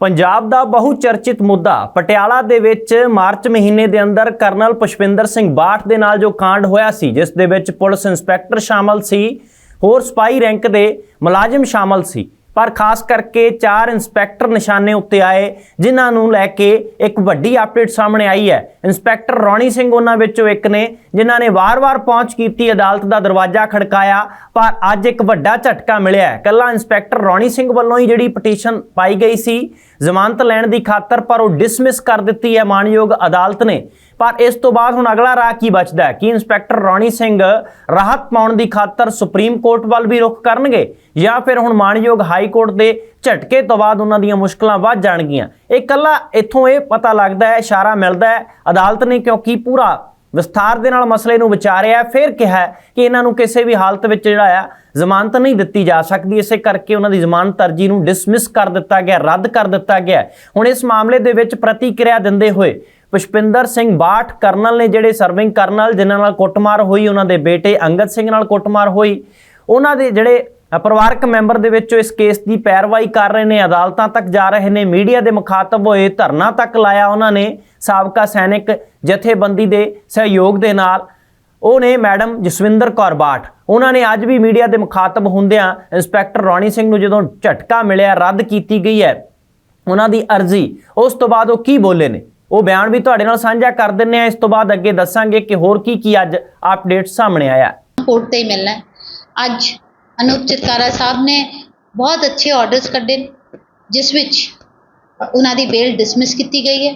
ਪੰਜਾਬ ਦਾ ਬਹੁ ਚਰਚਿਤ ਮੁੱਦਾ ਪਟਿਆਲਾ ਦੇ ਵਿੱਚ ਮਾਰਚ ਮਹੀਨੇ ਦੇ ਅੰਦਰ ਕਰਨਲ ਪੁਸ਼ਪਿੰਦਰ ਸਿੰਘ ਬਾਠ ਦੇ ਨਾਲ ਜੋ ਕਾਂਡ ਹੋਇਆ ਸੀ, ਜਿਸ ਦੇ ਵਿੱਚ ਪੁਲਿਸ ਇੰਸਪੈਕਟਰ ਸ਼ਾਮਲ ਸੀ, ਹੋਰ ਸਪਾਈ ਰੈਂਕ ਦੇ ਮੁਲਾਜ਼ਮ ਸ਼ਾਮਲ ਸੀ। ਪਰ ਖਾਸ ਕਰਕੇ ਚਾਰ ਇੰਸਪੈਕਟਰ ਨਿਸ਼ਾਨੇ ਉੱਤੇ ਆਏ, ਜਿਨ੍ਹਾਂ ਨੂੰ ਲੈ ਕੇ ਇੱਕ ਵੱਡੀ ਅਪਡੇਟ ਸਾਹਮਣੇ ਆਈ ਹੈ। ਇੰਸਪੈਕਟਰ ਰੌਣੀ ਸਿੰਘ ਉਹਨਾਂ ਵਿੱਚੋਂ ਇੱਕ ਨੇ, ਜਿਨ੍ਹਾਂ ਨੇ ਵਾਰ-ਵਾਰ ਪਹੁੰਚ ਕੀਤੀ ਅਦਾਲਤ ਦਾ ਦਰਵਾਜ਼ਾ ਖੜਕਾਇਆ, ਪਰ ਅੱਜ ਇੱਕ ਵੱਡਾ ਝਟਕਾ ਮਿਲਿਆ ਹੈ। ਕੱਲਾ ਇੰਸਪੈਕਟਰ ਰੌਣੀ ਸਿੰਘ ਵੱਲੋਂ ਹੀ ਜਿਹੜੀ ਪਟੀਸ਼ਨ ਪਾਈ ਗਈ ਸੀ ਜ਼ਮਾਨਤ ਲੈਣ ਦੀ ਖਾਤਰ ਪਰ ਉਹ ਡਿਸਮਿਸ ਕਰ ਦਿੱਤੀ ਹੈ ਮਾਨਯੋਗ ਅਦਾਲਤ ਨੇ। ਪਰ ਇਸ ਤੋਂ ਬਾਅਦ ਹੁਣ ਅਗਲਾ ਰਾਹ ਕੀ ਬਚਦਾ ਹੈ? ਕਿ ਇੰਸਪੈਕਟਰ ਰੌਣੀ ਸਿੰਘ ਰਾਹਤ ਪਾਉਣ ਦੀ ਖਾਤਰ ਸੁਪਰੀਮ ਕੋਰਟ ਵੱਲ ਵੀ ਰੁਖ ਕਰਨਗੇ ਜਾਂ ਫਿਰ ਹੁਣ ਮਾਨਯੋਗ ਹਾਈ ਕੋਰਟ ਦੇ ਝਟਕੇ ਤੋਂ ਬਾਅਦ ਉਹਨਾਂ ਦੀਆਂ ਮੁਸ਼ਕਲਾਂ ਵੱਧ ਜਾਣਗੀਆਂ? ਇਹ ਕੱਲਾ ਇੱਥੋਂ ਇਹ ਪਤਾ ਲੱਗਦਾ ਹੈ, ਇਸ਼ਾਰਾ ਮਿਲਦਾ ਹੈ ਅਦਾਲਤ ਨੇ ਕਿਉਂਕਿ ਪੂਰਾ ਵਿਸਥਾਰ ਦੇ ਨਾਲ ਮਸਲੇ ਨੂੰ ਵਿਚਾਰਿਆ, ਫਿਰ ਕਿਹਾ ਕਿ ਇਹਨਾਂ ਨੂੰ ਕਿਸੇ ਵੀ ਹਾਲਤ ਵਿੱਚ ਜਿਹੜਾ ਆ, ਜ਼ਮਾਨਤ ਨਹੀਂ ਦਿੱਤੀ ਜਾ ਸਕਦੀ। ਇਸੇ ਕਰਕੇ ਉਹਨਾਂ ਦੀ ਜ਼ਮਾਨਤ ਅਰਜੀ ਨੂੰ ਡਿਸਮਿਸ ਕਰ ਦਿੱਤਾ ਗਿਆ, ਰੱਦ ਕਰ ਦਿੱਤਾ ਗਿਆ। ਹੁਣ ਇਸ ਮਾਮਲੇ ਦੇ ਵਿੱਚ ਪ੍ਰਤੀਕਿਰਿਆ ਦਿੰਦੇ ਹੋਏ ਪੁਸ਼ਪਿੰਦਰ ਸਿੰਘ ਬਾਠ ਕਰਨਲ ਨੇ ਜਿਹੜੇ ਸਰਵਿੰਗ ਕਰਨਲ, ਜਿਨ੍ਹਾਂ ਨਾਲ ਕੁੱਟਮਾਰ ਹੋਈ, ਉਹਨਾਂ ਦੇ ਬੇਟੇ ਅੰਗਦ ਸਿੰਘ ਨਾਲ ਕੁੱਟਮਾਰ ਹੋਈ, ਉਹਨਾਂ ਦੇ ਜਿਹੜੇ ਪਰਿਵਾਰਕ ਮੈਂਬਰ ਦੇ ਵਿੱਚੋਂ ਇਸ ਕੇਸ ਦੀ ਪੈਰਵਾਈ ਕਰ ਰਹੇ ਨੇ, ਅਦਾਲਤਾਂ ਤੱਕ ਜਾ ਰਹੇ ਨੇ, ਮੀਡੀਆ ਦੇ ਮੁਖਾਤਬ ਹੋਏ ਧਰਨਾ ਤੱਕ ਲਾਇਆ ਉਹਨਾਂ ਨੇ। ਸਾਬਕਾ ਸੈਨਿਕ ਜਥੇਬੰਦੀ ਦੇ ਸਹਿਯੋਗ ਦੇ ਨਾਲ ਉਹ ਨੇ ਮੈਡਮ ਜਸਵਿੰਦਰ ਕੌਰ ਬਾਠ। ਉਹਨਾਂ ਨੇ ਅੱਜ ਵੀ ਮੀਡੀਆ ਦੇ ਮੁਖਾਤਬ ਹੁੰਦਿਆਂ ਇੰਸਪੈਕਟਰ ਰੌਣੀ ਸਿੰਘ ਨੂੰ ਜਦੋਂ ਝਟਕਾ ਮਿਲਿਆ, ਰੱਦ ਕੀਤੀ ਗਈ ਹੈ, ਉਹਨਾਂ ਦੀ ਅਰਜ਼ੀ, ਉਸ ਤੋਂ ਬਾਅਦ ਉਹ ਕੀ ਬੋਲੇ ਨੇ? ਉਹ ਬਿਆਨ ਵੀ ਤੁਹਾਡੇ ਨਾਲ ਸਾਂਝਾ ਕਰ ਦਿੰਨੇ ਆ ਇਸ ਤੋਂ ਬਾਅਦ ਅੱਗੇ ਦੱਸਾਂਗੇ ਕਿ ਹੋਰ ਕੀ ਕੀ ਅੱਜ ਅਪਡੇਟ ਸਾਹਮਣੇ ਆਇਆ। ਕੋਰਟ ਤੇ ਮਿਲਣਾ ਅੱਜ ਅਨੂਪ ਚਿਤਕਾਰਾ ਸਾਹਿਬ ਨੇ ਬਹੁਤ ਅੱਛੇ ਆਰਡਰਸ ਕੱਢੇ ਜਿਸ ਵਿੱਚ ਉਹਨਾਂ ਦੀ ਬੇਲ ਡਿਸਮਿਸ ਕੀਤੀ ਗਈ ਹੈ।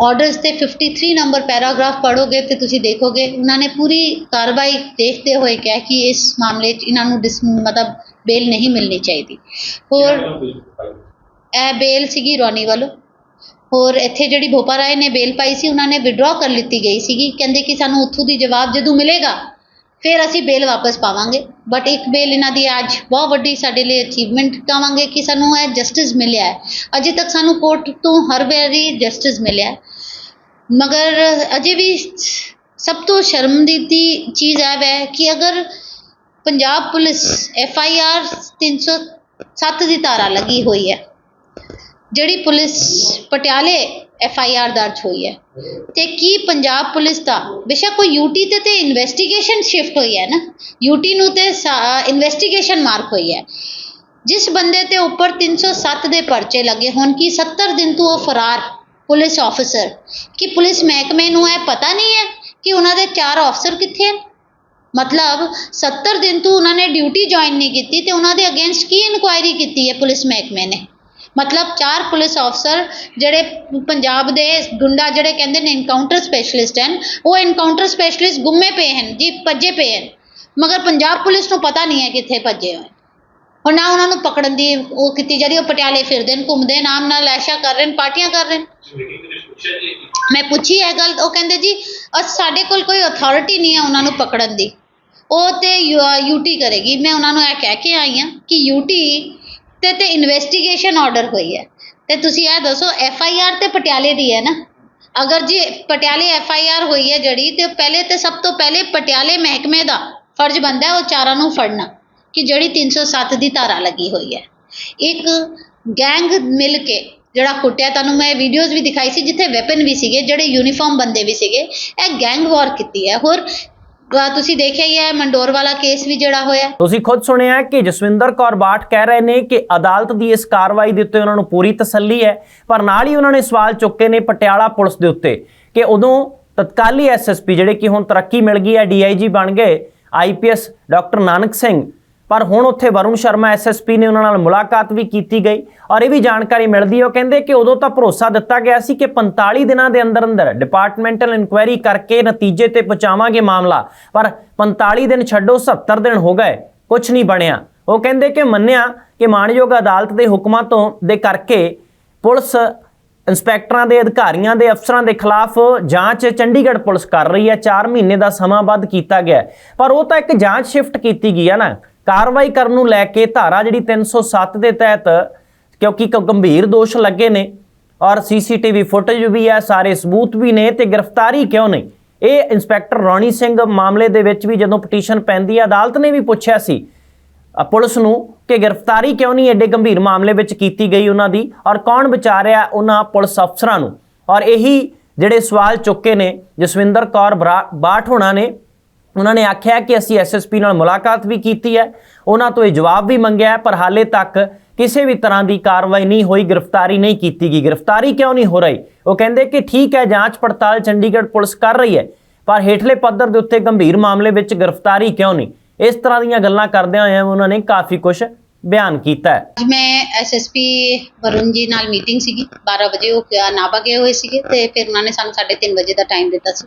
ਆਰਡਰਸ ਤੇ 53 ਨੰਬਰ ਪੈਰਾਗ੍ਰਾਫ ਪੜੋਗੇ ਤੇ ਤੁਸੀਂ ਦੇਖੋਗੇ ਉਹਨਾਂ ਨੇ ਪੂਰੀ ਕਾਰਵਾਈ ਦੇਖਦੇ ਹੋਏ ਕਿਹਾ ਕਿ ਇਸ ਮਾਮਲੇ 'ਚ ਇਹਨਾਂ ਨੂੰ ਡਿਸ ਮਤਲਬ ਬੇਲ ਨਹੀਂ ਮਿਲਣੀ ਚਾਹੀਦੀ। ਹੋਰ ਇਹ ਬੇਲ ਸੀਗੀ ਰੋਨੀ ਵੱਲੋਂ। ਹੋਰ ਇੱਥੇ ਜਿਹੜੀ ਭੋਪਾ ਰਾਏ ਨੇ ਬੇਲ ਪਾਈ ਸੀ ਉਹਨਾਂ ਨੇ ਵਿਡਰਾ ਕਰ ਲਿੱਤੀ ਗਈ ਸੀਗੀ। ਕਹਿੰਦੇ ਕਿ ਸਾਨੂੰ ਉੱਥੋਂ ਦੀ ਜਵਾਬ ਜਦੋਂ ਮਿਲੇਗਾ ਫਿਰ ਅਸੀਂ ਬੇਲ ਵਾਪਸ ਪਾਵਾਂਗੇ। ਬਟ ਇੱਕ ਬੇਲ ਇਹਨਾਂ ਦੀ ਅੱਜ ਬਹੁਤ ਵੱਡੀ ਸਾਡੇ ਲਈ ਅਚੀਵਮੈਂਟ ਕਹਾਂਗੇ ਕਿ ਸਾਨੂੰ ਇਹ ਜਸਟਿਸ ਮਿਲਿਆ ਹੈ ਅਜੇ ਤੱਕ ਸਾਨੂੰ ਕੋਰਟ ਤੋਂ ਹਰ ਵਾਰੀ ਜਸਟਿਸ ਮਿਲਿਆ ਹੈ। ਮਗਰ ਅਜੇ ਵੀ ਸਭ ਤੋਂ ਸ਼ਰਮ ਦੀ ਦੀ ਚੀਜ਼ ਇਹ ਹੈ ਕਿ ਅਗਰ Punjab police F I R 307 ਦੀ ਧਾਰਾ ਲੱਗੀ ਹੋਈ ਹੈ, ਜਿਹੜੀ ਪੁਲਿਸ ਪਟਿਆਲੇ ਐਫ ਆਈ ਆਰ ਦਰਜ ਹੋਈ ਹੈ। ਤੇ ਕੀ ਪੰਜਾਬ ਪੁਲਿਸ ਦਾ, ਬੇਸ਼ੱਕ ਕੋਈ ਯੂਟੀ ਤੇ ਤੇ ਇਨਵੈਸਟੀਗੇਸ਼ਨ ਸ਼ਿਫਟ ਹੋਈ ਹੈ ਨਾ ਯੂਟੀ ਨੂੰ ਤੇ ਇਨਵੈਸਟੀਗੇਸ਼ਨ ਮਾਰਕ ਹੋਈ ਹੈ। ਜਿਸ ਬੰਦੇ ਤੇ ਉੱਪਰ 307 ਦੇ ਪਰਚੇ ਲੱਗੇ, ਹੋਣ ਕਿ 70 ਦਿਨ ਤੋਂ ਉਹ ਫਰਾਰ ਪੁਲਿਸ ਆਫੀਸਰ ਕਿ ਪੁਲਿਸ ਮਹਿਕਮੇ ਨੂੰ ਇਹ ਪਤਾ ਨਹੀਂ ਹੈ ਕਿ ਉਹਨਾਂ ਦੇ ਚਾਰ ਆਫਸਰ ਕਿੱਥੇ ਹਨ? ਮਤਲਬ 70 ਦਿਨ ਤੋਂ ਉਹਨਾਂ ਨੇ ਡਿਊਟੀ ਜੁਆਇਨ ਨਹੀਂ ਕੀਤੀ ਤੇ ਉਹਨਾਂ ਦੇ ਅਗੇਂਸਟ ਕੀ ਇਨਕੁਆਇਰੀ ਕੀਤੀ ਹੈ ਪੁਲਿਸ ਮਹਿਕਮੇ ਨੇ? ਮਤਲਬ ਚਾਰ ਪੁਲਿਸ ਅਫਸਰ ਜਿਹੜੇ ਪੰਜਾਬ ਦੇ ਗੁੰਡਾ ਜਿਹੜੇ ਕਹਿੰਦੇ ਨੇ ਇਨਕਾਊਂਟਰ ਸਪੈਸ਼ਲਿਸਟ ਹਨ ਉਹ ਇਨਕਾਊਂਟਰ ਸਪੈਸ਼ਲਿਸਟ ਗੁੰਮੇ ਪਏ ਹਨ ਜੀ ਭੱਜੇ ਪਏ ਹਨ। ਮਗਰ ਪੰਜਾਬ ਪੁਲਿਸ ਨੂੰ ਪਤਾ ਨਹੀਂ ਹੈ ਕਿੱਥੇ ਭੱਜੇ ਹੋਏ ਔਰ ਨਾ ਉਹਨਾਂ ਨੂੰ ਪਕੜਨ ਦੀ ਉਹ ਕੀਤੀ ਜਾ ਰਹੀ ਉਹ ਪਟਿਆਲੇ ਫਿਰਦੇ ਨੇ ਘੁੰਮਦੇ ਨੇ, ਆਮ ਨਾਲ ਐਸ਼ਾ ਕਰ ਰਹੇ ਨੇ ਪਾਰਟੀਆਂ ਕਰ ਰਹੇ ਨੇ। ਮੈਂ ਪੁੱਛੀ ਇਹ ਗੱਲ ਉਹ ਕਹਿੰਦੇ ਜੀ ਅ ਸਾਡੇ ਕੋਲ ਕੋਈ ਅਥਾਰਟੀ ਨਹੀਂ ਹੈ ਉਹਨਾਂ ਨੂੰ ਪਕੜਨ ਦੀ। ਉਹ ਤੇ ਯੂਟੀ ਕਰੇਗੀ। ਮੈਂ ਉਹਨਾਂ ਨੂੰ ਇਹ ਕਹਿ ਕੇ ਆਈ ਹਾਂ ਕਿ ਯੂਟੀ ਤੇ ਤੇ ਇਨਵੈਸਟੀਗੇਸ਼ਨ ਆਰਡਰ ਹੋਈ ਹੈ। ਤੇ ਤੁਸੀਂ ਇਹ ਦੱਸੋ ਐਫ ਆਈ ਆਰ ਤੇ ਪਟਿਆਲੇ ਦੀ ਹੈ ਨਾ? ਅਗਰ ਜੇ ਪਟਿਆਲੇ ਐਫ ਆਈ ਆਰ ਹੋਈ ਹੈ ਜਿਹੜੀ, ਤੇ ਪਹਿਲੇ ਤੇ ਸਭ ਤੋਂ ਪਹਿਲੇ ਪਟਿਆਲੇ ਮਹਿਕਮੇ ਦਾ ਫਰਜ਼ ਬਣਦਾ ਹੈ ਉਹ ਚਾਰਾਂ ਨੂੰ ਫੜਨਾ, ਕਿ ਜਿਹੜੀ 307 ਦੀ ਧਾਰਾ ਲੱਗੀ ਹੋਈ ਹੈ। ਇੱਕ ਗੈਂਗ ਮਿਲ ਕੇ ਜਿਹੜਾ ਕੁੱਟਿਆ, ਤੁਹਾਨੂੰ ਮੈਂ ਵੀਡੀਓਜ਼ ਵੀ ਦਿਖਾਈ ਸੀ, ਜਿੱਥੇ ਵੈਪਨ ਵੀ ਸੀਗੇ, ਜਿਹੜੇ ਯੂਨੀਫਾਰਮ ਬੰਦੇ ਵੀ ਸੀਗੇ, ਇਹ ਗੈਂਗ ਵਾਰ ਕੀਤੀ ਹੈ। ਹੋਰ ਤੁਸੀਂ ਦੇਖਿਆ ਹੀ ਹੈ, ਮੰਡੋਰ ਵਾਲਾ ਕੇਸ ਵੀ ਜਿਹੜਾ ਹੋਇਆ। ਤੁਸੀਂ ਖੁਦ ਸੁਣਿਆ ਕਿ ਜਸਵਿੰਦਰ ਕੌਰ ਬਾਠ ਕਹਿ ਰਹੇ ਨੇ ਕਿ ਅਦਾਲਤ ਦੀ ਇਸ ਕਾਰਵਾਈ ਦੇ ਉੱਤੇ ਉਹਨਾਂ ਨੂੰ ਪੂਰੀ ਤਸੱਲੀ ਹੈ, ਪਰ ਨਾਲ ਹੀ ਉਹਨਾਂ ਨੇ ਸਵਾਲ ਚੁੱਕੇ ਨੇ ਪਟਿਆਲਾ ਪੁਲਿਸ ਦੇ ਉੱਤੇ ਕਿ ਉਦੋਂ ਤਤਕਾਲੀ ਐਸਐਸਪੀ ਜਿਹੜੇ ਕਿ ਹੁਣ ਤਰੱਕੀ ਮਿਲ ਗਈ ਹੈ ਡੀਆਈਜੀ ਬਣ ਗਏ ਆਈਪੀਐਸ ਡਾਕਟਰ ਨਾਨਕ ਸਿੰਘ ਪਰ ਹੁਣ ਉੱਥੇ ਵਰੁਣ ਸ਼ਰਮਾ ਐਸਐਸਪੀ ਨੇ ਉਹਨਾਂ ਨਾਲ ਮੁਲਾਕਾਤ ਵੀ ਕੀਤੀ ਗਈ ਔਰ ਇਹ ਵੀ ਜਾਣਕਾਰੀ ਮਿਲਦੀ ਹੈ। ਉਹ ਕਹਿੰਦੇ ਕਿ ਉਦੋਂ ਤਾਂ ਭਰੋਸਾ ਦਿੱਤਾ ਗਿਆ ਸੀ ਕਿ 45 ਦਿਨਾਂ ਦੇ ਅੰਦਰ ਅੰਦਰ ਡਿਪਾਰਟਮੈਂਟਲ ਇਨਕੁਆਇਰੀ ਕਰਕੇ ਨਤੀਜੇ ਤੇ ਪਹੁੰਚਾਵਾਂਗੇ ਮਾਮਲਾ, ਪਰ 45 ਦਿਨ ਛੱਡੋ 70 ਦਿਨ ਹੋ ਗਏ ਕੁਝ ਨਹੀਂ ਬਣਿਆ। ਉਹ ਕਹਿੰਦੇ ਕਿ ਮੰਨਿਆ ਕਿ ਮਾਣਯੋਗ ਅਦਾਲਤ ਦੇ ਹੁਕਮਾਂ ਤੋਂ ਦੇ ਕਰਕੇ ਪੁਲਿਸ ਇੰਸਪੈਕਟਰਾਂ ਦੇ, ਅਧਿਕਾਰੀਆਂ ਦੇ, ਅਫਸਰਾਂ ਦੇ ਖਿਲਾਫ ਜਾਂਚ ਚੰਡੀਗੜ੍ਹ ਪੁਲਿਸ ਕਰ ਰਹੀ ਹੈ। 4 ਮਹੀਨੇ ਦਾ ਸਮਾਂ ਵੱਧ ਕੀਤਾ ਗਿਆ। ਪਰ ਉਹ ਤਾਂ ਇੱਕ ਜਾਂਚ ਸ਼ਿਫਟ ਕੀਤੀ ਗਈ ਹੈ ਨਾ। ਕਾਰਵਾਈ ਕਰਨ ਨੂੰ ਲੈ ਕੇ ਧਾਰਾ ਜਿਹੜੀ 307 ਦੇ ਤਹਿਤ ਕਿਉਂਕਿ ਕ- ਗੰਭੀਰ ਦੋਸ਼ ਲੱਗੇ ਨੇ ਔਰ ਸੀਸੀਟੀਵੀ ਫੁਟੇਜ ਵੀ ਹੈ, ਸਾਰੇ ਸਬੂਤ ਵੀ ਨੇ ਤੇ ਗ੍ਰਿਫਤਾਰੀ ਕਿਉਂ ਨਹੀਂ? ਇਹ ਇੰਸਪੈਕਟਰ ਰੌਣੀ ਸਿੰਘ ਮਾਮਲੇ ਦੇ ਵਿੱਚ ਵੀ ਜਦੋਂ ਪਟੀਸ਼ਨ ਪੈਂਦੀ ਹੈ, ਅਦਾਲਤ ਨੇ ਵੀ ਪੁੱਛਿਆ ਸੀ। ਪੁਲਿਸ ਨੂੰ ਕਿ ਗ੍ਰਿਫਤਾਰੀ ਕਿਉਂ ਨਹੀਂ ਐਡੇ ਗੰਭੀਰ ਮਾਮਲੇ ਵਿੱਚ ਕੀਤੀ ਗਈ ਉਹਨਾਂ ਦੀ ਔਰ ਕੌਣ ਵਿਚਾਰਿਆ ਉਹਨਾਂ ਪੁਲਿਸ ਅਫਸਰਾਂ ਨੂੰ? ਔਰ ਇਹੀ ਜਿਹੜੇ ਸਵਾਲ ਚੁੱਕੇ ਨੇ ਜਸਵਿੰਦਰ ਕੌਰ ਬਰਾ- ਬਾਠ ਹੋਣਾ ਨੇ। ਉਹਨਾਂ ਨੇ ਆਖਿਆ ਕਿ ਅਸੀਂ ਐਸਐਸਪੀ ਨਾਲ ਮੁਲਾਕਾਤ ਵੀ ਕੀਤੀ ਹੈ। ਉਹਨਾਂ ਤੋਂ ਇਹ ਜਵਾਬ ਵੀ ਮੰਗਿਆ ਪਰ ਹਾਲੇ ਤੱਕ ਕਿਸੇ ਵੀ ਤਰ੍ਹਾਂ ਦੀ ਕਾਰਵਾਈ ਨਹੀਂ ਹੋਈ, ਗ੍ਰਿਫਤਾਰੀ ਨਹੀਂ ਕੀਤੀ ਗਈ। ਗ੍ਰਿਫਤਾਰੀ ਕਿਉਂ ਨਹੀਂ ਹੋ ਰਹੀ? ਉਹ ਕਹਿੰਦੇ ਕਿ ਠੀਕ ਹੈ, ਜਾਂਚ ਪੜਤਾਲ ਚੰਡੀਗੜ੍ਹ ਪੁਲਿਸ ਕਰ ਰਹੀ ਹੈ, ਪਰ ਹੇਠਲੇ ਪੱਧਰ ਦੇ ਉੱਤੇ ਗੰਭੀਰ ਮਾਮਲੇ ਵਿੱਚ ਗ੍ਰਿਫਤਾਰੀ ਕਿਉਂ ਨਹੀਂ? ਇਸ ਤਰ੍ਹਾਂ ਦੀਆਂ ਗੱਲਾਂ ਕਰਦਿਆਂ ਹੋਇਆਂ ਉਹਨਾਂ ਨੇ ਕਾਫੀ ਕੁਝ ਬਿਆਨ ਕੀਤਾ ਹੈ। ਅੱਜ ਮੈਂ ਐਸਐਸਪੀ ਵਰੁਣ ਜੀ ਨਾਲ ਮੀਟਿੰਗ ਸੀਗੀ 12 ਵਜੇ ਉਹ ਨਾਭਾ ਗਏ ਹੋਏ ਸੀਗੇ, ਤੇ ਫਿਰ ਉਹਨਾਂ ਨੇ ਸਾਨੂੰ 3:30 ਵਜੇ ਦਾ ਟਾਈਮ ਦਿੱਤਾ ਸੀ।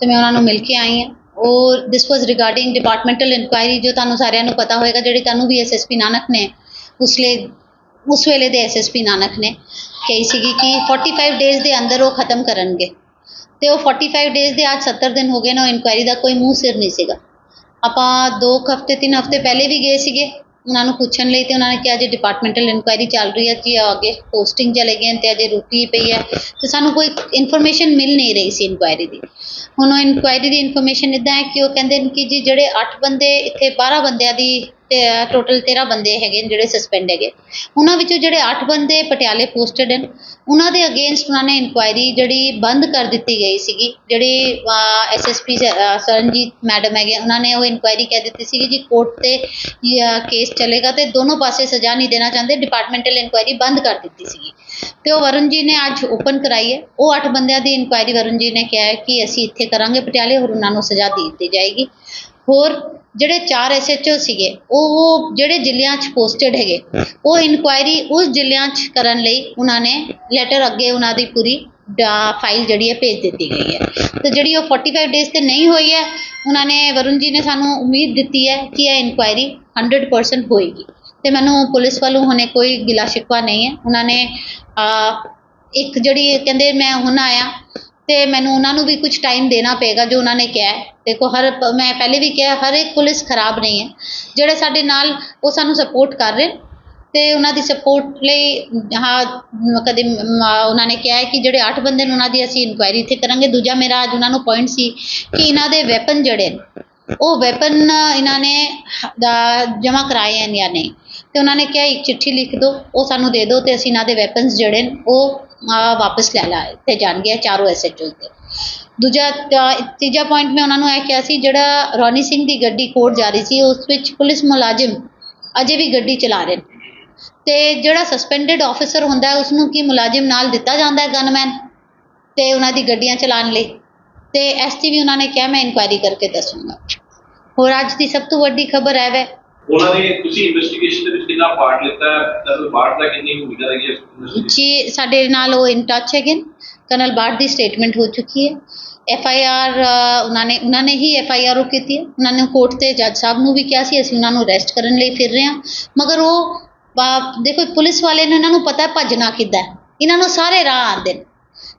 ਤੇ ਮੈਂ ਉਹਨਾਂ ਨੂੰ ਮਿਲ ਕੇ ਆਈ ਹਾਂ। ਔਰ this was regarding departmental inquiry ਜੋ ਤੁਹਾਨੂੰ ਸਾਰਿਆਂ ਨੂੰ ਪਤਾ ਹੋਏਗਾ, ਜਿਹੜੀ ਤੁਹਾਨੂੰ ਵੀ ਐਸਐਸਪੀ ਨਾਨਕ ਨੇ ਉਸ ਲਈ ਉਸ ਵੇਲੇ ਦੇ ਐਸਐਸਪੀ ਨਾਨਕ ਨੇ, ਕਹੀ ਸੀਗੀ ਕਿ 45 ਡੇਜ਼ ਦੇ ਅੰਦਰ ਉਹ ਖਤਮ ਕਰਨਗੇ। ਤੇ ਉਹ 45 ਡੇਜ਼ ਦੇ ਅੱਜ 70 ਦਿਨ ਹੋ ਗਏ ਨੇ, ਉਹ ਇਨਕੁਆਇਰੀ ਦਾ ਕੋਈ ਮੂੰਹ ਸਿਰ ਨਹੀਂ ਸੀਗਾ। ਆਪਾਂ ਦੋ ਕੁ ਹਫ਼ਤੇ, ਤਿੰਨ ਹਫ਼ਤੇ ਪਹਿਲੇ ਵੀ ਗਏ ਸੀਗੇ, ਉਹਨਾਂ ਨੂੰ ਪੁੱਛਣ ਲਈ ਤੇ ਉਹਨਾਂ ਨੇ ਕਿਹਾ ਜੇ ਡਿਪਾਰਟਮੈਂਟਲ ਇਨਕੁਆਇਰੀ ਚੱਲ ਰਹੀ ਹੈ ਜੀ ਅੱਗੇ ਪੋਸਟਿੰਗ ਚਲੇ ਗਏ ਨੇ ਤੇ ਅਜੇ ਰੁਕੀ ਪਈ ਹੈ। ਤੇ ਸਾਨੂੰ ਕੋਈ ਇਨਫੋਰਮੇਸ਼ਨ ਮਿਲ ਨਹੀਂ ਰਹੀ ਸੀ ਇਨਕੁਆਇਰੀ ਦੀ। ਹੁਣ ਉਹ ਇਨਕੁਆਇਰੀ ਦੀ ਇਨਫੋਰਮੇਸ਼ਨ ਇੱਦਾਂ ਹੈ ਕਿ ਉਹ ਕਹਿੰਦੇ ਨੇ ਕਿ ਜੀ ਜਿਹੜੇ ਅੱਠ ਬੰਦੇ, ਇੱਥੇ 12 ਬੰਦਿਆਂ ਦੀ ਟੋਟਲ 13 ਬੰਦੇ ਹੈਗੇ ਨੇ ਜਿਹੜੇ ਸਸਪੈਂਡ ਹੈਗੇ। ਉਹਨਾਂ ਵਿੱਚੋਂ ਜਿਹੜੇ 8 ਬੰਦੇ ਪਟਿਆਲੇ ਪੋਸਟਡ ਹਨ। ਉਹਨਾਂ ਦੇ ਅਗੇਂਸਟ ਉਹਨਾਂ ਨੇ ਇਨਕੁਆਇਰੀ ਜਿਹੜੀ ਬੰਦ ਕਰ ਦਿੱਤੀ ਗਈ ਸੀਗੀ। ਜਿਹੜੀ ਐਸਐਸਪੀ ਸਰਨਜੀਤ ਮੈਡਮ ਹੈਗੇ, ਉਹਨਾਂ ਨੇ ਉਹ ਇਨਕੁਆਇਰੀ ਕਹਿ ਦਿੱਤੀ ਸੀਗੀ ਜੀ ਕੋਰਟ ਤੇ ਕੇਸ ਚੱਲੇਗਾ ਤੇ ਦੋਨੋਂ ਪਾਸੇ ਸਜ਼ਾ ਨਹੀਂ ਦੇਣਾ ਚਾਹੁੰਦੇ। ਡਿਪਾਰਟਮੈਂਟਲ ਇਨਕੁਆਇਰੀ ਬੰਦ ਕਰ ਦਿੱਤੀ ਸੀਗੀ। ਤੇ ਉਹ ਵਰੁਣ ਜੀ ਨੇ ਅੱਜ ਓਪਨ ਕਰਾਈ ਹੈ। ਉਹ 8 ਬੰਦਿਆਂ ਦੀ ਇਨਕੁਆਇਰੀ ਵਰੁਣ ਜੀ ਨੇ ਕਿਹਾ ਹੈ ਕਿ ਅਸੀਂ ਇੱਥੇ ਕਰਾਂਗੇ ਪਟਿਆਲੇ, ਹੋਰ ਉਹਨਾਂ ਨੂੰ ਸਜ਼ਾ ਦੇ ਦਿੱਤੀ ਜਾਏਗੀ। ਹੋਰ ਜਿਹੜੇ ਚਾਰ ਐਸਐਚਓ ਸੀਗੇ, ਉਹ ਉਹ ਜਿਹੜੇ ਜ਼ਿਲ੍ਹਿਆਂ 'ਚ ਪੋਸਟਡ ਹੈਗੇ, ਉਹ ਇਨਕੁਆਇਰੀ ਉਸ ਜ਼ਿਲ੍ਹਿਆਂ 'ਚ ਕਰਨ ਲਈ ਉਹਨਾਂ ਨੇ ਲੈਟਰ ਅੱਗੇ ਉਹਨਾਂ ਦੀ ਪੂਰੀ ਫਾਈਲ ਜਿਹੜੀ ਹੈ ਭੇਜ ਦਿੱਤੀ ਗਈ ਹੈ। ਤੇ ਜਿਹੜੀ ਉਹ 45 ਡੇਜ਼ ਤੇ ਨਹੀਂ ਹੋਈ ਹੈ, ਉਹਨਾਂ ਨੇ ਵਰੁਣ ਜੀ ਨੇ ਸਾਨੂੰ ਉਮੀਦ ਦਿੱਤੀ ਹੈ ਕਿ ਇਹ ਇਨਕੁਆਇਰੀ 100% ਹੋਏਗੀ। ਤੇ ਮੈਨੂੰ ਪੁਲਿਸ ਵੱਲੋਂ ਹੁਣੇ ਕੋਈ ਗਿਲਾ ਸ਼ਿਕਵਾ ਨਹੀਂ ਹੈ। ਉਹਨਾਂ ਨੇ ਇੱਕ ਜਿਹੜੀ ਕਹਿੰਦੇ ਮੈਂ ਹੁਣ ਆਇਆ ਅਤੇ ਮੈਨੂੰ ਉਹਨਾਂ ਨੂੰ ਵੀ ਕੁਛ ਟਾਈਮ ਦੇਣਾ ਪਏਗਾ ਜੋ ਉਹਨਾਂ ਨੇ ਕਿਹਾ ਦੇਖੋ ਹਰ ਪ- ਮੈਂ ਪਹਿਲੇ ਵੀ ਕਿਹਾ, ਹਰ ਇੱਕ ਪੁਲਿਸ ਖਰਾਬ ਨਹੀਂ ਹੈ। ਜਿਹੜੇ ਸਾਡੇ ਨਾਲ ਉਹ ਸਾਨੂੰ ਸਪੋਰਟ ਕਰ ਰਹੇ ਅਤੇ ਉਹਨਾਂ ਦੀ ਸਪੋਰਟ ਲਈ ਹਾਂ ਕਦੇ ਉਹਨਾਂ ਨੇ ਕਿਹਾ ਕਿ ਜਿਹੜੇ ਅੱਠ ਬੰਦੇ ਨੇ ਉਹਨਾਂ ਦੀ ਅਸੀਂ ਇਨਕੁਆਇਰੀ ਇੱਥੇ ਕਰਾਂਗੇ। ਦੂਜਾ ਮੇਰਾ ਅੱਜ ਉਹਨਾਂ ਨੂੰ ਪੁਆਇੰਟ ਸੀ ਕਿ ਇਹਨਾਂ ਦੇ ਵੈਪਨ ਜਿਹੜੇ ਨੇ, ਉਹ ਵੈਪਨ ਇਹਨਾਂ ਨੇ ਜਮ੍ਹਾਂ ਕਰਵਾਏ ਹਨ ਜਾਂ ਨਹੀਂ। ਅਤੇ ਉਹਨਾਂ ਨੇ ਕਿਹਾ ਇੱਕ ਚਿੱਠੀ ਲਿਖ ਦਿਓ ਉਹ ਸਾਨੂੰ ਦੇ ਦਿਓ ਅਤੇ ਅਸੀਂ ਇਹਨਾਂ ਦੇ ਵੈਪਨਸ ਜਿਹੜੇ ਨੇ ਉਹ ਅਹ, ਵਾਪਸ ਲੈ ਲਾ ਤੇ ਜਾਣਗੇ ਇਹ ਚਾਰੋਂ ਐਸਐਚਓ ਦੇ ਦੂਜਾ ਤੀਜਾ ਪੁਆਇੰਟ ਮੈਂ ਉਹਨਾਂ ਨੂੰ ਇਹ ਕਿਹਾ ਸੀ ਜਿਹੜਾ ਰੋਨੀ ਸਿੰਘ ਦੀ ਗੱਡੀ ਕੋਰਟ ਜਾ ਰਹੀ ਸੀ ਉਸ ਵਿੱਚ ਪੁਲਿਸ ਮੁਲਾਜ਼ਮ ਅਜੇ ਵੀ ਗੱਡੀ ਚਲਾ ਰਹੇ ਨੇ। ਅਤੇ ਜਿਹੜਾ ਸਸਪੈਂਡਡ ਆਫਿਸਰ ਹੁੰਦਾ ਉਸਨੂੰ ਕੀ ਮੁਲਾਜ਼ਮ ਨਾਲ ਦਿੱਤਾ ਜਾਂਦਾ ਹੈ ਗਨਮੈਨ ਅਤੇ ਉਹਨਾਂ ਦੀ ਗੱਡੀਆਂ ਚਲਾਉਣ ਲਈ। ਅਤੇ ਤੇ ਐਸਟੀ ਵੀ ਉਹਨਾਂ ਨੇ ਕਿਹਾ ਮੈਂ ਇਨਕੁਆਇਰੀ ਕਰਕੇ ਦੱਸੂੰਗਾ। ਹੋਰ ਅੱਜ ਦੀ ਸਭ ਤੋਂ ਵੱਡੀ ਖਬਰ ਹੈ ਵੈ ਉਹਨਾਂ ਨੇ ਤੁਸੀਂ ਇਨਵੈਸਟੀਗੇਸ਼ਨ ਦੇ ਵਿੱਚ ਕਿੰਨਾ ਪਾਰਟ ਲਿੱਤਾ ਹੈ? ਕਰਨਲ ਦਾ ਕਿੰਨੀ ਭੂਮਿਕਾ ਰਹੀ ਹੈ ਜੀ, ਸਾਡੇ ਨਾਲ ਉਹ ਇਨ ਟੱਚ ਹੈਗੇ ਕਰਨਲ ਬਾਟ ਦੀ ਸਟੇਟਮੈਂਟ ਹੋ ਚੁੱਕੀ ਹੈ। ਐਫ ਆਈ ਆਰ ਉਹਨਾਂ ਨੇ ਉਹਨਾਂ ਨੇ ਹੀ ਐਫ ਆਈ ਆਰ ਉਹ ਕੀਤੀ ਹੈ। ਉਹਨਾਂ ਨੇ ਕੋਰਟ ਤੇ ਜੱਜ ਸਾਹਿਬ ਨੂੰ ਵੀ ਕਿਹਾ ਸੀ, ਅਸੀਂ ਉਹਨਾਂ ਨੂੰ ਅਰੈਸਟ ਕਰਨ ਲਈ ਫਿਰ ਰਹੇ ਹਾਂ। ਮਗਰ ਉਹ ਦੇਖੋ, ਪੁਲਿਸ ਵਾਲੇ ਨੇ ਇਹਨਾਂ ਨੂੰ ਪਤਾ ਹੈ ਭੱਜਣਾ ਕਿੱਦਾਂ ਇਹਨਾਂ ਨੂੰ ਸਾਰੇ ਰਾਹ ਆਉਂਦੇ ਨੇ।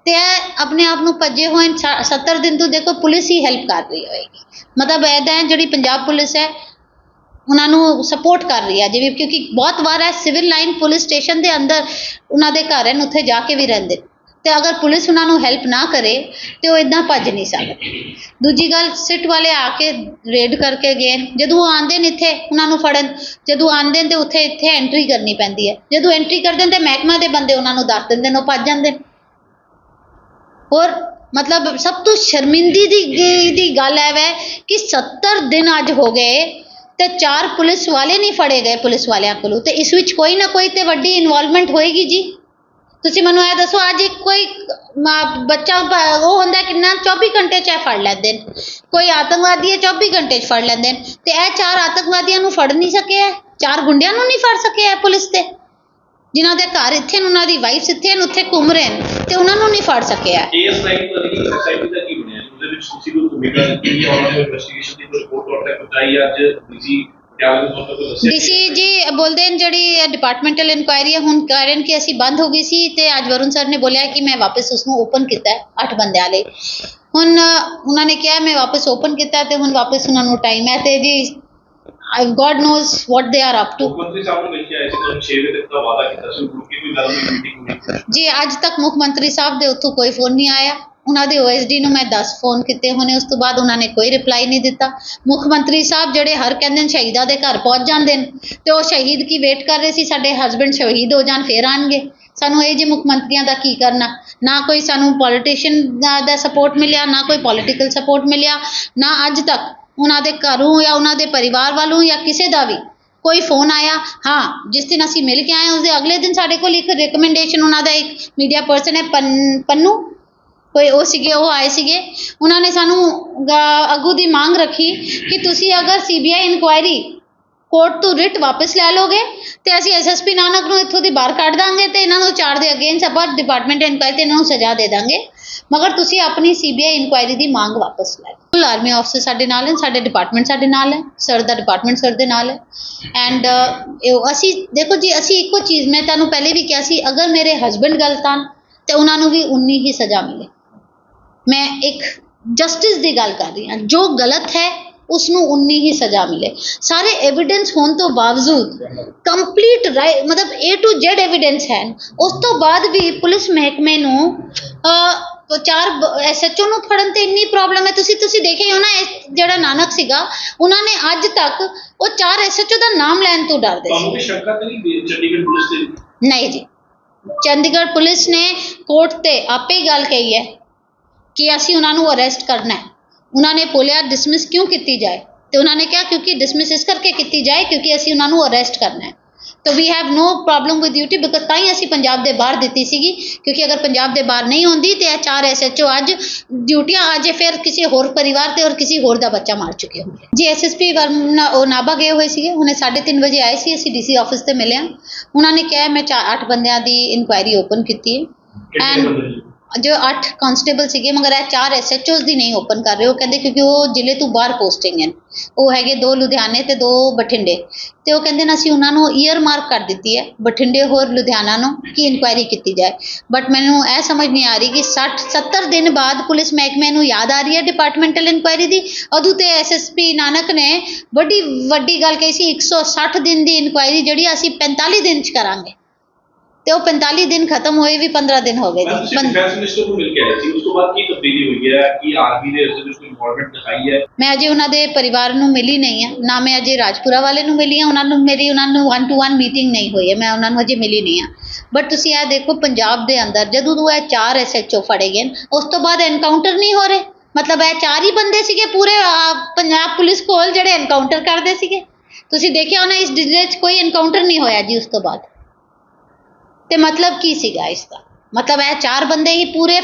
ਤੇ ਇਹ ਆਪਣੇ ਆਪ ਨੂੰ ਭੱਜੇ ਹੋਏ ਨੇ। 70 ਦਿਨ ਤੋਂ ਦੇਖੋ, ਪੁਲਿਸ ਹੀ ਹੈਲਪ ਕਰ ਰਹੀ ਹੋਏਗੀ। ਮਤਲਬ ਇਹਦਾ ਹੈ, ਜਿਹੜੀ ਪੰਜਾਬ ਪੁਲਿਸ ਹੈ ਉਹਨਾਂ ਨੂੰ ਸਪੋਰਟ ਕਰ ਰਹੀ ਹੈ ਜਿਵੇਂ ਕਿਉਂਕਿ ਬਹੁਤ ਵਾਰ ਹੈ ਸਿਵਲ ਲਾਈਨ ਪੁਲਿਸ ਸਟੇਸ਼ਨ ਦੇ ਅੰਦਰ ਉਹਨਾਂ ਦੇ ਘਰ ਹਨ, ਉੱਥੇ ਜਾ ਕੇ ਵੀ ਰਹਿੰਦੇ। ਨੇ। ਤੇ ਅਗਰ ਪੁਲਿਸ ਉਹਨਾਂ ਨੂੰ ਹੈਲਪ ਨਾ ਕਰੇ, ਤਾਂ ਉਹ ਇੱਦਾਂ ਭੱਜ ਨਹੀਂ ਸਕਦੇ। ਦੂਜੀ ਗੱਲ, ਸਿਟ ਵਾਲੇ ਆ ਕੇ ਰੇਡ ਕਰਕੇ ਗਏ ਜਦੋਂ ਉਹ ਆਉਂਦੇ ਨੇ ਇੱਥੇ, ਉਹਨਾਂ ਨੂੰ ਫੜਨ, ਜਦੋਂ ਆਉਂਦੇ ਨੇ ਤਾਂ ਉੱਥੇ ਇੱਥੇ ਐਂਟਰੀ ਕਰਨੀ ਪੈਂਦੀ ਹੈ। ਜਦੋਂ ਐਂਟਰੀ ਕਰਦੇ ਨੇ ਤਾਂ ਮਹਿਕਮਾ ਦੇ ਬੰਦੇ ਉਹਨਾਂ ਨੂੰ ਦੱਸ ਦਿੰਦੇ ਨੇ, ਉਹ ਭੱਜ ਜਾਂਦੇ। ਨੇ ਔਰ ਮਤਲਬ ਸਭ ਤੋਂ ਸ਼ਰਮਿੰਦੀ ਦੀ ਦੀ ਗੱਲ ਹੈ ਵੈ ਕਿ 70 ਦਿਨ ਅੱਜ ਹੋ ਗਏ ਤੇ ਚਾਰ ਪੁਲਿਸ ਵਾਲੇ ਨਹੀਂ ਫੜੇ ਗਏ ਪੁਲਿਸ ਵਾਲਿਆਂ ਕੋਲੋਂ। ਤੇ ਇਸ ਵਿੱਚ ਕੋਈ ਨਾ ਕੋਈ ਤੇ ਵੱਡੀ ਇਨਵੋਲਵਮੈਂਟ ਹੋਏਗੀ ਜੀ। ਤੁਸੀਂ ਮੈਨੂੰ ਇਹ ਦੱਸੋ, ਅੱਜ ਕੋਈ ਬੱਚਾ ਉਹ ਹੁੰਦਾ ਕਿੰਨਾ 24 ਘੰਟੇ ਚ ਫੜ ਲੈਂਦੇ ਨੇ। ਕੋਈ ਆਤੰਕਵਾਦੀ ਹੈ 24 ਘੰਟੇ ਚ ਫੜ ਲੈਂਦੇ ਨੇ। ਤੇ ਇਹ ਚਾਰ ਆਤੰਕਵਾਦੀਆਂ ਨੂੰ ਫੜ ਨਹੀਂ ਸਕੇ ਹੈ ਚਾਰ ਗੁੰਡਿਆਂ ਨੂੰ ਨਹੀਂ ਫੜ ਸਕੇ ਹੈ ਪੁਲਿਸ ਤੇ। ਜਿਨ੍ਹਾਂ ਦੇ ਘਰ ਇੱਥੇ ਨੇ, ਉਹਨਾਂ ਦੀ ਵਾਈਫ ਇੱਥੇ ਨੇ, ਉੱਥੇ ਘੁੰਮ ਰਹੇ ਨੇ। ਤੇ ਉਹਨਾਂ ਨੂੰ ਨਹੀਂ ਫੜ ਸਕੇ ਹੈ ਕੇਸ ਲਾਈਨ ਤੋਂ ਅਧਿਕ ਐਸਆਈਟੀ ਤੁਸੀਂ ਕੋਈ ਭੂਮਿਕਾ ਦਿੱਤੀ ਉਹਨਾਂ ਨੇ ਇਨਵੈਸਟੀਗੇਸ਼ਨ ਦੀ ਕੋਈ ਰਿਪੋਰਟ ਤੁਹਾਡੇ ਤੱਕ ਪਹੁੰਚਾਈ ਅੱਜ? ਤੋਂ ਦੱਸਿਆ ਡੀਸੀ ਜੀ ਬੋਲਦੇ ਨੇ ਜਿਹੜੀ ਡਿਪਾਰਟਮੈਂਟਲ ਇਨਕੁਆਇਰੀ ਹੈ ਹੁਣ ਕਾਰਨ ਕਿ ਅਸੀਂ ਬੰਦ ਹੋ ਗਈ ਸੀ ਤੇ ਅੱਜ ਵਰੁਣ ਸਰ ਨੇ ਬੋਲਿਆ ਕਿ ਮੈਂ ਵਾਪਸ ਉਸ ਨੂੰ ਓਪਨ ਕੀਤਾ ਹੈ 8 ਬੰਦਿਆਂ ਲਈ। ਹੁਣ ਉਹਨਾਂ ਨੇ ਕਿਹਾ ਮੈਂ ਵਾਪਸ ਓਪਨ ਕੀਤਾ ਤੇ ਹੁਣ ਵਾਪਸ ਉਹਨਾਂ ਨੂੰ ਟਾਈਮ ਹੈ ਤੇ ਜੀ God knows what they are up to ਮੁੱਖ ਮੰਤਰੀ ਸਾਹਿਬ ਨੂੰ ਮਿਲ ਕੇ ਆਏ ਸੀ ਤੁਹਾਨੂੰ 6 ਵਜੇ ਤੱਕ ਦਾ ਵਾਅਦਾ ਕੀਤਾ ਸੀ ਉਹ ਕਿ ਕੋਈ ਗੱਲ ਮੀਟਿੰਗ ਹੋਣੀ ਜੀ ਅੱਜ ਤੱਕ ਮੁੱਖ ਮੰਤਰੀ ਸਾਹਿਬ ਦੇ ਉੱਥੋਂ ਕੋਈ ਫੋਨ ਨਹੀਂ ਆਇਆ। ਉਹਨਾਂ ਦੇ ਓਐਸਡੀ ਨੂੰ ਮੈਂ 10 ਫੋਨ ਕੀਤੇ ਹੋਣੇ ਉਸ ਤੋਂ ਬਾਅਦ ਉਹਨਾਂ ਨੇ ਕੋਈ ਰਿਪਲਾਈ ਨਹੀਂ ਦਿੱਤਾ। ਮੁੱਖ ਮੰਤਰੀ ਸਾਹਿਬ ਜਿਹੜੇ ਹਰ ਕਹਿੰਦੇ ਨੇ ਸ਼ਹੀਦਾਂ ਦੇ ਘਰ ਪਹੁੰਚ ਜਾਂਦੇ ਨੇ ਤੇ ਉਹ ਸ਼ਹੀਦ ਕੀ ਵੇਟ ਕਰ ਰਹੇ ਸੀ? ਸਾਡੇ ਹਸਬੰਡ ਸ਼ਹੀਦ ਹੋ ਜਾਣ ਫੇਰ ਆਣਗੇ। ਸਾਨੂੰ ਇਹ ਜੇ ਮੁੱਖ ਮੰਤਰੀਆਂ ਦਾ ਕੀ ਕਰਨਾ? ਨਾ ਕੋਈ ਸਾਨੂੰ ਪੋਲੀਟੀਸ਼ੀਅਨ ਦਾ, ਸਪੋਰਟ ਮਿਲਿਆ ਨਾ ਕੋਈ ਪੋਲੀਟੀਕਲ ਸਪੋਰਟ ਮਿਲਿਆ ਨਾ ਅੱਜ ਤੱਕ ਉਹਨਾਂ ਦੇ ਘਰੋਂ ਜਾਂ ਉਹਨਾਂ ਦੇ ਪਰਿਵਾਰ ਵੱਲੋਂ ਜਾਂ ਕਿਸੇ ਦਾ ਵੀ ਕੋਈ ਫੋਨ ਆਇਆ। ਹਾਂ ਜਿਸ ਦਿਨ ਅਸੀਂ ਮਿਲ ਕੇ ਆਏ ਉਸ ਦੇ ਅਗਲੇ ਦਿਨ ਸਾਡੇ ਕੋਲ ਇੱਕ ਰਿਕਮੈਂਡੇਸ਼ਨ ਉਹਨਾਂ ਦਾ ਇੱਕ ਮੀਡੀਆ ਪਰਸਨ ਹੈ ਪੰਨ- ਪੰਨੂ। ਕੋਈ ਉਹ ਸੀਗੇ, ਉਹ ਆਏ ਸੀਗੇ। ਉਹਨਾਂ ਨੇ ਸਾਨੂੰ ਗਾ- ਅੱਗੋਂ ਦੀ ਮੰਗ ਰੱਖੀ ਕਿ ਤੁਸੀਂ ਅਗਰ C B I inquiry court ਤੋਂ ਰਿਟ ਵਾਪਸ ਲੈ ਲੋਗੇ ਤੇ ਅਸੀਂ ਐਸਐਸਪੀ ਨਾਨਕ ਨੂੰ ਇੱਥੋਂ ਦੀ ਬਾਹਰ ਕੱਢ ਦਾਂਗੇ ਤੇ ਇਹਨਾਂ ਨੂੰ ਚਾਰ ਦੇ ਅਗੇਂਸਟ ਆਪਾਂ ਡਿਪਾਰਟਮੈਂਟ ਇਨਕੁਆਇਰੀ ਤੇ ਇਹਨਾਂ ਨੂੰ ਸਜ਼ਾ ਦੇ ਦਾਂਗੇ। ਮਗਰ ਤੁਸੀਂ ਆਪਣੀ ਸੀਬੀਆਈ ਇਨਕੁਆਇਰੀ ਦੀ ਮੰਗ ਵਾਪਸ ਲੈ ਲਓ। ਆਰਮੀ ਆਫਸਰ ਸਾਡੇ ਨਾਲ ਹੈ ਸਾਡੇ ਡਿਪਾਰਟਮੈਂਟ ਸਾਡੇ ਨਾਲ ਹੈ ਸਰ ਦਾ ਡਿਪਾਰਟਮੈਂਟ ਸਰ ਦੇ ਨਾਲ ਹੈ। ਐਂਡ ਅਸੀਂ, ਦੇਖੋ ਜੀ, ਅਸੀਂ ਇੱਕੋ ਚੀਜ਼, ਮੈਂ ਤੁਹਾਨੂੰ ਪਹਿਲੇ ਵੀ ਕਿਹਾ ਸੀ, ਅਗਰ ਮੇਰੇ ਹਸਬੰਡ ਗਲਤ ਹਨ, ਤੇ ਉਹਨਾਂ ਨੂੰ ਵੀ ਉਨੀ ਹੀ ਸਜ਼ਾ ਮਿਲੇ। ਮੈਂ ਇੱਕ ਜਸਟਿਸ ਦੀ ਗੱਲ ਕਰ ਰਹੀ ਹਾਂ। ਜੋ ਗਲਤ ਹੈ ਉਸ ਨੂੰ ਉਨੀ ਹੀ ਸਜ਼ਾ ਮਿਲੇ। ਸਾਰੇ ਐਵੀਡੈਂਸ ਹੋਣ ਤੋਂ ਬਾਵਜੂਦ ਕੰਪਲੀਟ ਮਤਲਬ A to Z ਐਵੀਡੈਂਸ ਹੈ। ਉਸ ਤੋਂ ਬਾਅਦ ਵੀ ਪੁਲਿਸ ਮਹਿਕਮੇ ਨੂੰ ਚਾਰ ਐਸਐਚਓ ਨੂੰ ਫੜਨ ਤੇ ਇੰਨੀ ਪ੍ਰੋਬਲਮ ਹੈ। ਤੁਸੀਂ ਤੁਸੀਂ ਦੇਖਿਆ ਹੀ ਹੋ ਨਾ ਜਿਹੜਾ ਨਾਨਕ ਸੀਗਾ ਉਹਨਾਂ ਨੇ ਅੱਜ ਤੱਕ ਉਹ ਚਾਰ ਐਸਐਚਓ ਦਾ ਨਾਮ ਲੈਣ ਤੋਂ ਡਰਦੇ ਸੀ। ਤੁਹਾਨੂੰ ਵੀ ਸ਼ੰਕਾ ਤਾਂ ਨਹੀਂ ਚੰਡੀਗੜ੍ਹ ਪੁਲਿਸ ਨਹੀਂ ਜੀ। ਚੰਡੀਗੜ੍ਹ ਪੁਲਿਸ ਨੇ ਕੋਰਟ ਤੇ ਆਪੇ ਗੱਲ ਕਹੀ ਹੈ ਕਿ ਅਸੀਂ ਉਹਨਾਂ ਨੂੰ ਅਰੈਸਟ ਕਰਨਾ ਹੈ। ਉਹਨਾਂ ਨੇ ਬੋਲਿਆ ਡਿਸਮਿਸ ਕਿਉਂ ਕੀਤੀ ਜਾਏ? ਤੇ ਉਹਨਾਂ ਨੇ ਕਿਹਾ ਕਿਉਂਕਿ ਡਿਸਮਿਸ ਇਸ ਕਰਕੇ ਕੀਤੀ ਜਾਏ ਕਿਉਂਕਿ ਅਸੀਂ ਉਹਨਾਂ ਨੂੰ ਅਰੈਸਟ ਕਰਨਾ ਹੈ। ਤਾਂ we have no problem with duty because ਤਾਂ ਹੀ ਅਸੀਂ ਪੰਜਾਬ ਦੇ ਬਾਹਰ ਦਿੱਤੀ ਸੀਗੀ ਕਿਉਂਕਿ ਅਗਰ ਪੰਜਾਬ ਦੇ ਬਾਹਰ ਨਹੀਂ ਹੁੰਦੀ ਤੇ ਇਹ ਚਾਰ ਐਸਐਚਓ ਅੱਜ ਡਿਊਟੀਆਂ ਅੱਜ ਫਿਰ ਕਿਸੇ ਹੋਰ ਪਰਿਵਾਰ ਤੇ ਔਰ ਕਿਸੇ ਹੋਰ ਦਾ ਬੱਚਾ ਮਾਰ ਚੁੱਕੇ ਹੁੰਦੇ ਜੀ ਐਸਐਸਪੀ ਵਰਮਾ ਉਹ ਨਾਭਾ ਗਏ ਹੋਏ ਸੀਗੇ। ਉਹਨੇ 3:30 ਵਜੇ ਆਏ ਸੀ ਅਸੀਂ ਡੀਸੀ ਆਫਿਸ ਤੇ ਮਿਲੇ ਹਾਂ। ਉਹਨਾਂ ਨੇ ਕਿਹਾ ਮੈਂ ਅੱਠ ਬੰਦਿਆਂ ਦੀ ਇਨਕੁਆਇਰੀ ਓਪਨ ਕੀਤੀ ਹੈ। ਬੰਦੇ ਜੋ ਅੱਠ ਕਾਂਸਟੇਬਲ ਸੀਗੇ, ਮਗਰ ਇਹ ਚਾਰ ਐਸਐਚਓਸ ਦੀ ਨਹੀਂ ਓਪਨ ਕਰ ਰਹੇ, ਉਹ ਕਹਿੰਦੇ ਕਿਉਂਕਿ ਉਹ ਜ਼ਿਲ੍ਹੇ ਤੋਂ ਬਾਹਰ ਪੋਸਟਿੰਗ ਹਨ ਉਹ ਹੈਗੇ ਦੋ ਲੁਧਿਆਣੇ ਤੇ ਦੋ ਬਠਿੰਡੇ। ਤੇ ਉਹ ਕਹਿੰਦੇ ਨੇ, ਅਸੀਂ ਉਹਨਾਂ ਨੂੰ ਈਅਰ ਮਾਰਕ ਕਰ ਦਿੱਤੀ ਹੈ, ਬਠਿੰਡੇ ਹੋਰ ਲੁਧਿਆਣਾ ਨੂੰ ਕਿ ਇਨਕੁਆਇਰੀ ਕੀਤੀ ਜਾਏ। ਬਟ ਮੈਨੂੰ ਇਹ ਸਮਝ ਨਹੀਂ ਆ ਰਹੀ ਕਿ 60 70 ਦਿਨ ਬਾਅਦ ਪੁਲਿਸ ਮਹਿਕਮੇ ਨੂੰ ਯਾਦ ਆ ਰਹੀ ਹੈ ਡਿਪਾਰਟਮੈਂਟਲ ਇਨਕੁਆਇਰੀ ਦੀ? ਉਦੋਂ ਤੇ ਐਸਐਸਪੀ ਨਾਨਕ ਨੇ ਵੱਡੀ ਵੱਡੀ ਗੱਲ ਕਹੀ ਸੀ 160 ਦਿਨ ਦੀ ਇਨਕੁਆਇਰੀ ਜਿਹੜੀ ਅਸੀਂ 45 ਦਿਨ ਚ ਕਰਾਂਗੇ। ਤੇ ਉਹ 45 ਦਿਨ ਖਤਮ ਹੋਏ ਵੀ 15 ਦਿਨ ਹੋ ਗਏ ਜੀ। ਤੁਸੀਂ ਪੰ- ਡਿਫੈਂਸ ਮਿਨਿਸਟਰ ਨੂੰ ਮਿਲ ਕੇ ਆਏ ਸੀ। ਉਸ ਤੋਂ ਬਾਅਦ ਕੀ ਤਬਦੀਲੀ ਹੋਈ ਹੈ? ਕੀ ਆਰਮੀ ਨੇ ਇਸ ਦੇ ਵਿੱਚ ਕੋਈ ਇਨਵੋਲਵਮੈਂਟ ਦਿਖਾਈ ਹੈ? ਮੈਂ ਅਜੇ ਉਹਨਾਂ ਦੇ ਪਰਿਵਾਰ ਨੂੰ ਮਿਲੀ ਨਹੀਂ ਆ ਨਾ ਮੈਂ ਅਜੇ ਰਾਜਪੁਰਾ ਵਾਲੇ ਨੂੰ ਮਿਲੀ ਆ ਉਹਨਾਂ ਨੂੰ ਮੇਰੀ ਉਹਨਾਂ ਨੂੰ 1 ਟੂ 1 ਮੀਟਿੰਗ ਨਹੀਂ ਹੋਈ ਹੈ। ਮੈਂ ਉਹਨਾਂ ਨੂੰ ਅਜੇ ਮਿਲੀ ਨਹੀਂ ਆ ਬਟ ਤੁਸੀਂ ਇਹ ਦੇਖੋ ਪੰਜਾਬ ਦੇ ਅੰਦਰ ਜਦੋਂ ਤੋਂ ਇਹ ਚਾਰ ਐਸਐਚਓ ਫੜੇ ਗਏ ਨੇ, ਉਸ ਤੋਂ ਬਾਅਦ ਐਨਕਾਊਂਟਰ ਨਹੀਂ ਹੋ ਰਹੇ। ਮਤਲਬ ਇਹ ਚਾਰ ਹੀ ਬੰਦੇ ਸੀਗੇ ਪੂਰੇ ਅਹ, ਪੰਜਾਬ ਪੁਲਿਸ ਕੋਲ ਜਿਹੜੇ ਐਨਕਾਊਂਟਰ ਕਰਦੇ ਸੀਗੇ। ਤੁਸੀਂ ਦੇਖਿਆ ਹੋਣਾ ਇਸ ਜ਼ਿਲ੍ਹੇ 'ਚ ਕੋਈ ਐਨਕਾਊਂਟਰ ਨਹੀਂ ਹੋਇਆ ਜੀ ਉਸ ਤੋਂ ਬਾਅਦ। ਤੇ ਮਤਲਬ ਕੀ ਸੀਗਾ ਇਸ ਦਾ ਮਤਲਬ ਇਹ ਚਾਰ ਬੰਦੇ ਹੀ ਪੂਰੇ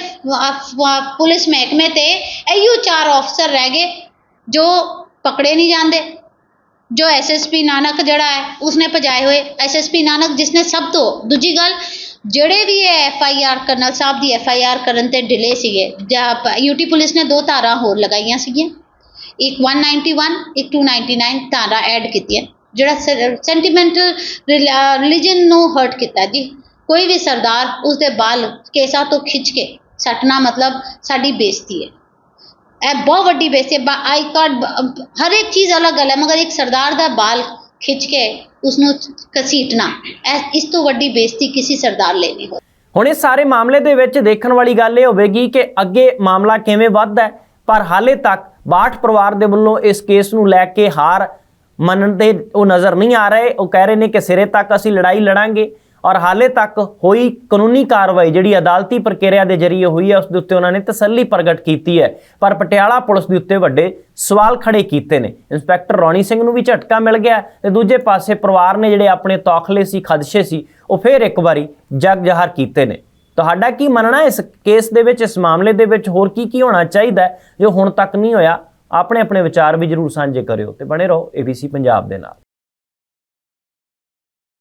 ਪੁਲਿਸ ਮਹਿਕਮੇ ਤੇ ਇਹੋ ਚਾਰ ਅਫਸਰ ਰਹਿ ਗਏ, ਜੋ ਪਕੜੇ ਨਹੀਂ ਜਾਂਦੇ। ਜੋ ਐਸਐਸਪੀ ਨਾਨਕ ਜਿਹੜਾ ਹੈ, ਉਸਨੇ ਭਜਾਏ ਹੋਏ। ਐਸਐਸਪੀ ਨਾਨਕ ਜਿਸਨੇ ਸਭ ਤੋਂ, ਦੂਜੀ ਗੱਲ, ਜਿਹੜੇ ਵੀ ਇਹ ਆਰ ਕਰਨਲ ਸਾਹਿਬ ਦੀ ਐੱਫ ਆਈ ਆਰ ਕਰਨ ਤੇ ਡਿਲੇ ਸੀਗੇ, ਜਾਂ ਯੂਟੀ ਪੁਲਿਸ ਨੇ ਦੋ ਧਾਰਾਂ ਹੋਰ ਲਗਾਈਆਂ ਸੀਗੀਆਂ। ਇੱਕ 191 ਇੱਕ 299 ਧਾਰਾ ਐਡ ਕੀਤੀ ਹੈ ਜਿਹੜਾ ਸੈਂਟੀਮੈਂਟਲ ਰਿਲੀਜਨ ਨੂੰ ਹਰਟ ਕੀਤਾ ਜੀ। ਕੋਈ ਵੀ ਸਰਦਾਰ ਉਸਦੇ ਬਾਲ ਕੇਸਾਂ ਤੋਂ ਖਿੱਚ ਕੇ ਸੱਟਣਾ ਮਤਲਬ ਸਾਡੀ ਬੇਇੱਜ਼ਤੀ ਹੈ। ਇਹ ਬਹੁਤ ਵੱਡੀ ਬੇਇੱਜ਼ਤੀ ਹੈ। ਆਈ ਕਾਰਡ ਹਰ ਇੱਕ ਚੀਜ਼ ਅਲੱਗ-ਅਲੱਗ ਹੈ, ਮਗਰ ਇੱਕ ਸਰਦਾਰ ਦਾ ਬਾਲ ਖਿੱਚ ਕੇ ਉਸ ਨੂੰ ਘਸੀਟਣਾ ਇਸ ਤੋਂ ਵੱਡੀ ਬੇਇੱਜ਼ਤੀ ਕਿਸੇ ਸਰਦਾਰ ਲਈ ਨਹੀਂ ਹੋ ਹੁਣ ਇਸ ਸਾਰੇ ਮਾਮਲੇ ਦੇ ਵਿੱਚ ਦੇਖਣ ਵਾਲੀ ਗੱਲ ਇਹ ਹੋਵੇਗੀ ਕਿ ਅੱਗੇ ਮਾਮਲਾ ਕਿਵੇਂ ਵੱਧਦਾ ਪਰ ਹਾਲੇ ਤੱਕ ਬਾਠ ਪਰਿਵਾਰ ਦੇ ਵੱਲੋਂ ਇਸ ਕੇਸ ਨੂੰ ਲੈ ਕੇ ਹਾਰ ਮੰਨਣ ਦੇ ਉਹ ਨਜ਼ਰ ਨਹੀਂ ਆ ਰਹੇ। ਉਹ ਕਹਿ ਰਹੇ ਨੇ ਕਿ ਸਿਰੇ ਤੱਕ ਅਸੀਂ ਲੜਾਈ ਲੜਾਂਗੇ। ਔਰ ਹਾਲੇ ਤੱਕ ਹੋਈ ਕਾਨੂੰਨੀ ਕਾਰਵਾਈ ਜਿਹੜੀ ਅਦਾਲਤੀ ਪ੍ਰਕਿਰਿਆ ਦੇ ਜ਼ਰੀਏ ਹੋਈ ਹੈ, ਉਸ ਦੇ ਉੱਤੇ ਉਹਨਾਂ ਨੇ ਤਸੱਲੀ ਪ੍ਰਗਟ ਕੀਤੀ ਹੈ। ਪਰ ਪਟਿਆਲਾ ਪੁਲਿਸ ਦੇ ਉੱਤੇ ਵੱਡੇ ਸਵਾਲ ਖੜੇ ਕੀਤੇ ਨੇ। ਇੰਸਪੈਕਟਰ ਰੌਣੀ ਸਿੰਘ ਨੂੰ ਵੀ ਝਟਕਾ ਮਿਲ ਗਿਆ ਤੇ ਦੂਜੇ ਪਾਸੇ ਪਰਿਵਾਰ ਨੇ ਜਿਹੜੇ ਆਪਣੇ ਤੌਖਲੇ ਸੀ, ਖਦਸ਼ੇ ਸੀ, ਉਹ ਫੇਰ ਇੱਕ ਵਾਰੀ ਜਗ ਜ਼ਹਰ ਕੀਤੇ ਨੇ। ਤੁਹਾਡਾ ਕੀ ਮੰਨਣਾ ਇਸ ਕੇਸ ਦੇ ਵਿੱਚ, ਇਸ ਮਾਮਲੇ ਦੇ ਵਿੱਚ? ਹੋਰ ਕੀ ਕੀ ਹੋਣਾ ਚਾਹੀਦਾ ਜੋ ਹੁਣ ਤੱਕ ਨਹੀਂ ਹੋਇਆ? ਆਪਣੇ ਆਪਣੇ ਵਿਚਾਰ ਵੀ ਜਰੂਰ ਸਾਂਝੇ ਕਰਿਓ ਤੇ ਬਣੇ ਰਹੋ ABC ਪੰਜਾਬ ਦੇ ਨਾਲ।